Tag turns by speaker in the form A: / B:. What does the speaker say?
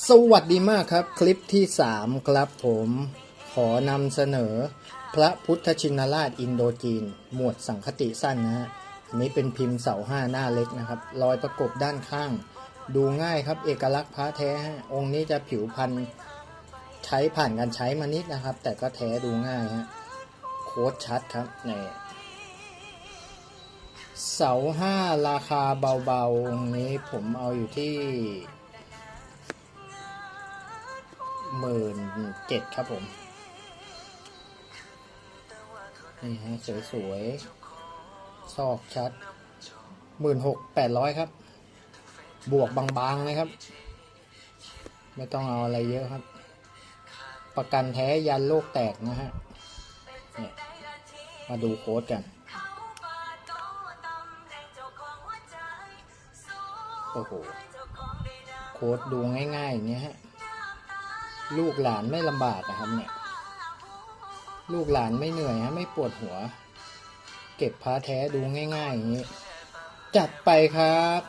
A: สวัสดีมากครับ คลิปที่ 3 ครับผมขอนำเสนอ พระพุทธชินราชอินโดจีน หมวดสังคติสั้นนะฮะอันนี้เป็นพิมพ์เสาห้าหน้าเล็กนะครับรอยประกบด้านข้าง ดูง่ายครับเอกลักษณ์พระแท้ฮะองค์นี้จะผิวพันธุ์ใช้ผ่านการใช้มานิดนะครับ แต่ก็แท้ดูง่ายฮะโค้ดชัดครับนี่เสาห้าราคาเบาๆองนี้ผมเอาอยู่ที่ หมื่นเจ็ดครับผม นี่ฮะสวยๆซอกชัดหมื่นหกแปดร้อยครับ บวกบางๆเลยครับ ไม่ต้องเอาอะไรเยอะครับ ประกันแท้ยันโลกแตกนะฮะเนี่ยมาดูโค้ดกันโอ้โห โค้ดดูง่ายๆอย่างเงี้ยฮะ ลูกหลานไม่ลำบากนะครับเนี่ย ลูกหลานไม่เหนื่อยฮะไม่ปวดหัว เก็บพาแท้ดูง่ายๆอย่างนี้ จัดไปครับ